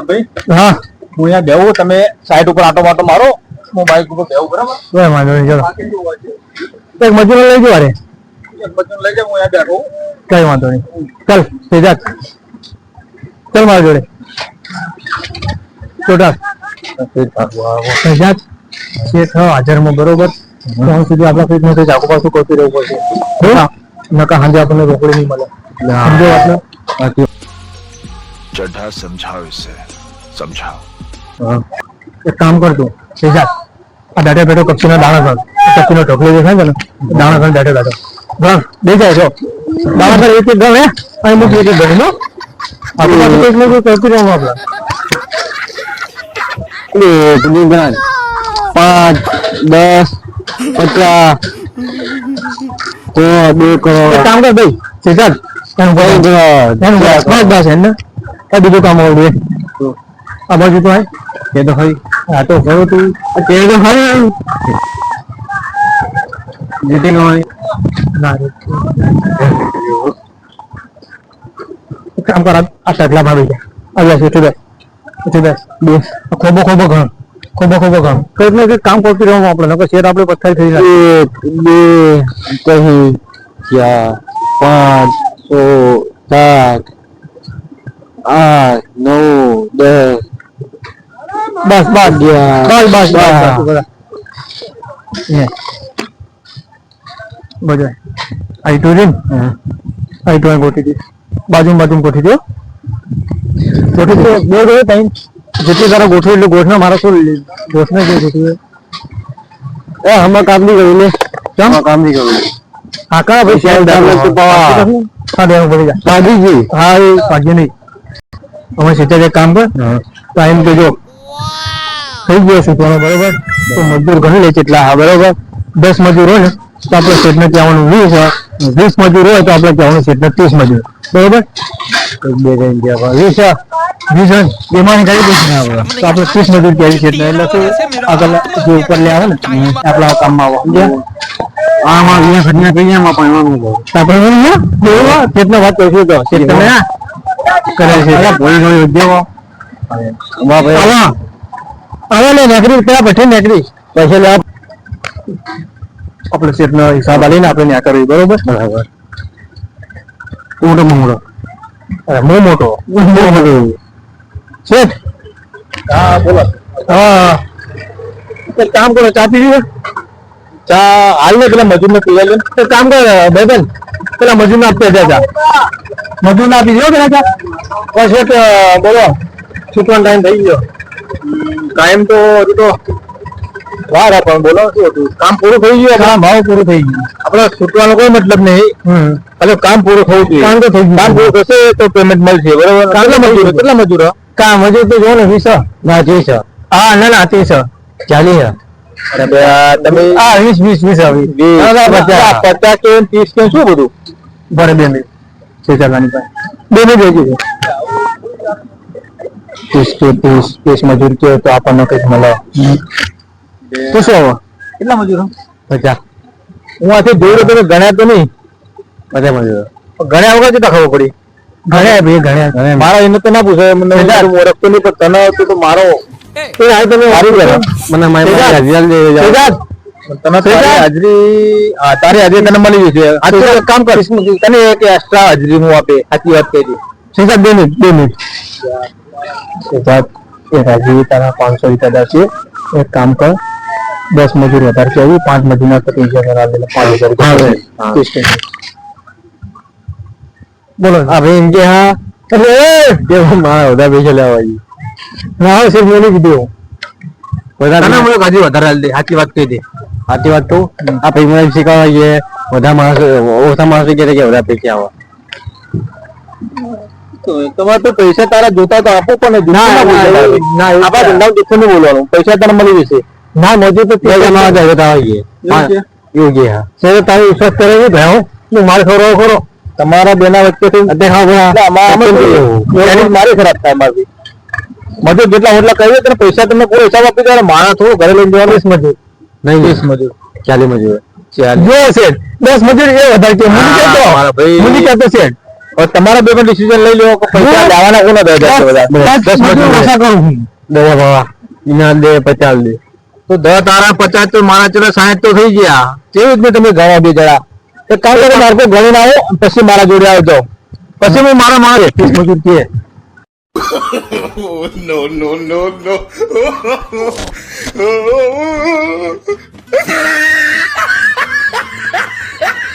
ભાઈ હા. હું અહીંયા બેહું તમે સાઈડ ઉપર આટો માટો મારો હું બાઈક ઉપર બેહું બરાબર? વાંધો નહીં ચલો. એક મજૂર લઈ જવા રે. કઈ વાંધો નહીં. ચાલ થઈ જા ચાલ મારા જોડે. હાજરમાં બરોબર. ત્યાં સુધી આપણા ફ્રીજમાંથી ચાકુ પાછું કરતી પડશે. નકા હાજર આપણને રોકડી નહીં મળે. સમજો આપણે ચઢા સમજાવ છે. સમજાવ. એક કામ કર તું. શેજાદ આ દાઢે બેઠો કપચીનો દાણો કર કપચીનો ઢોકળી દેખાય છે ને? દાણા ઘર દાઢે બેઠો. ઘર દેખાય છો દાણા ઘર એક એક ઘર હે અહીં મૂકી એક એક ઘર નો આપણે પાછું કંઈક ને કંઈક કરતું રહેવું આપણે પાંચ દસ પચાસ સો બે કરોડ કામ કર ભાઈ સિદ્ધાર્થ એનું ભાઈ એનું ભાઈ બસ બસ એને એ બીજું કામ આવડે આ બાજુ તો આય એ તો ખરી આ તો ખરો તું આ તે તો ખરી જીતી હોય ના રે. કામ કર આ આ ટકલા આવી જાય આવ્યા છે એટલે બે એટલે બે બે આ ખોબો ખોબો ઘણ ખોબો ખોબો ઘણ કંઈક ને કંઈક કામ કરતી રહેવું આપણે નકર શેર આપણે પથ્થર થઈ જાય એક બે કહી ચાર પાંચ છ સાત આઠ નવ દસ બસ બસ બસ બસ બસ બસ આઈ હાઇડ્રોજન આઈ ટુ ગોઠી દી બાજુ બાજુ ગોઠી દો ગોઠી દો બે ગયો ટાઈમ જેટલી તારા ગોઠવી એટલે ગોઠને મારા શું ગોઠને જે ગોઠવી એ હમણાં કામ નહીં કર્યું લે કેમ કામ નહીં કર્યું હા કા ભાઈ શેર દાવ પાવા હા દેવું પડી જાય પાડીજી હા એ પાડી નહીં અમે સીધા જે કામ કર ટાઈમ તો જો થઈ ગયો છે બરોબર તો મજૂર ઘણી લે કેટલા હા બરોબર દસ મજૂર હોય ને તો આપણે શેઠને કહેવાનું વીસ હોય. વીસ મજૂર હોય તો આપણે કહેવાનું શેઠને ત્રીસ મજૂર. બરોબર? બે ત્રણ ચાર વીસ. વીસ કરી દઈશું આપણે તો આપણે ત્રીસ મજૂર કહેવી છે એટલે શું આગળ જે ઉપર લે આવે ને આપણા કામમાં આવે. સમજ્યા? આમાં વીસ ઘટના કઈ આમાં આપણે વાત કરીશું તો તમે કરે છે. ભોળી ભોળી ઉદ્યોગો ને નકરી પેલા બેઠી નકરી. પૈસા લેવા આપણે શેઠ નો હિસાબ આલીને આપણે ન્યા કરવી બરોબર? બરાબર. મોટો મોટો અરે મો મોટો. મોટો શેઠ? હા બોલો. હા. કામ કરો ચા પી લીધો ચા હાલ ને પેલા મજૂર ને પીવા લે તો કામ કરો ભાઈબંધ પેલા મજૂર ને આપી દે ચા. મજૂર ને આપી દો પેલા ચા. એક બોલો. છૂટવાનો ટાઈમ થઈ ગયો. ટાઈમ તો હજુ તો વાર પણ બોલો શું હતું? કામ પૂરું થઈ ગયું? કામ ભાવ પૂરું થઈ ગયું. આપણે છૂટવાનો કોઈ મતલબ નહીં. હવે કામ પૂરું થવું જોઈએ. કામ તો થઈ ગયું. કામ પૂરું થશે તો પેમેન્ટ મળશે બરાબર? કેટલા મજૂરો? કેટલા મજૂરો? કામ મજૂર તો જો ને વીસ. ના ત્રીસ. હા ના ના ત્રીસ. ચાલીસ. તમે હા વીસ વીસ વીસ આવી પચાસ. પચાસ કે ત્રીસ કે શું બધું? ભરે બે મિનિટ. છે ચાલવાની પાસે બે મિનિટ વેચી ત્રીસ કે ત્રીસ ત્રીસ મજૂર કે તો આપણને કંઈક મળે. તો શું આવો? કેટલા મજૂરો. પચાસ હું આથી રહ્યો તો ગણ્યા તો નહીં. પચાસ મજૂરો. ગણ્યા વગર કેટલા ખબર પડી? ગણ્યા ભાઈ ગણ્યા. ગણ્યા મારા એને તો ના પૂછાય મને ઓળખતો નહીં પણ તને આવતો તો મારો. તો આ તમે સારું કરો. મને મારી. હાજરી સિદ્ધાર્થ તને તારી હાજરી તારી હાજરી તને મળી જશે. આજે એક કામ કર. તને એક એક્સ્ટ્રા હાજરી હું આપે. સાચી વાત કહી સિદ્ધાર્થ બે મિનિટ બે મિનિટ. સિદ્ધાર્થ એ હાજરી તારા પાંચસો રૂપિયા છે એક કામ કર. દસ મજૂર વધારે છે પાંચ મજૂર ના તો ત્રીસ હજાર આપી દે પાંચ હજાર રૂપિયા ત્રીસ ટકા. બોલો હા ભાઈ એમ કે હા એટલે એ દેવો મારા બધા પૈસા લેવા આવી ના હવે સિર્ફ મેં નહીં કીધું તને વધારે હું એક હાજરી વધારે આલી દે સાચી વાત કહી દે સાચી વાત કહું આ પૈસા મને શીખવા છે બધા માણસો ઓછા માણસો કહે છે કે બધા પૈસા આવા તો તમારે તો પૈસા તારા જોતા તો આપો પણ જુઠ્ઠું ના, ના ના, બોલવાનું. ના, એવું આપણા ના. ધંધામાં જુઠ્ઠું નહીં બોલવાનું પૈસા તને મળી જશે ના મજૂર તો તે જમા હતા બધા આવી એવું છે? એવું છે હા સર તારે વિશ્વાસ કરે છે ભાઈ હું માલ ખરો ખરો તમારા બેના વચ્ચેથી એટલે અમારામાં તો એની મારી ખરાબ થાય મારી મજૂર જેટલા હોટલા કહીએ તો પૈસા તમને પૂરો હિસાબ આપી દો માણસ થોડું ઘરે લઈને જવાનું મજૂર નહીં વીસ મજૂર ચાલી મજૂર ચાલી જો શેઠ દસ મજૂરી એ વધારે કે હા, મુની કહેતો મારા ભાઈ. મુની કહેતો શેઠ હવે તમારા બે ડિસિઝન લઈ લો કે પૈસા હું- લેવાના કોના દે છે બધા દસ દસ મજૂર મજૂર ઓછા કરું છું દે બાબા ઇના દે પચાસ દે તો દસ તારા પચાસ તો મારા ચલો સાઠ તો થઈ ગયા. તેવી રીતને તમે ગણ્યા બે જણા? તો કામ કરો મારે ગણી આવો પછી મારા જોડે આવજો પછી હું મારા મારે ત્રીસ મજૂર કે no, no, no, no.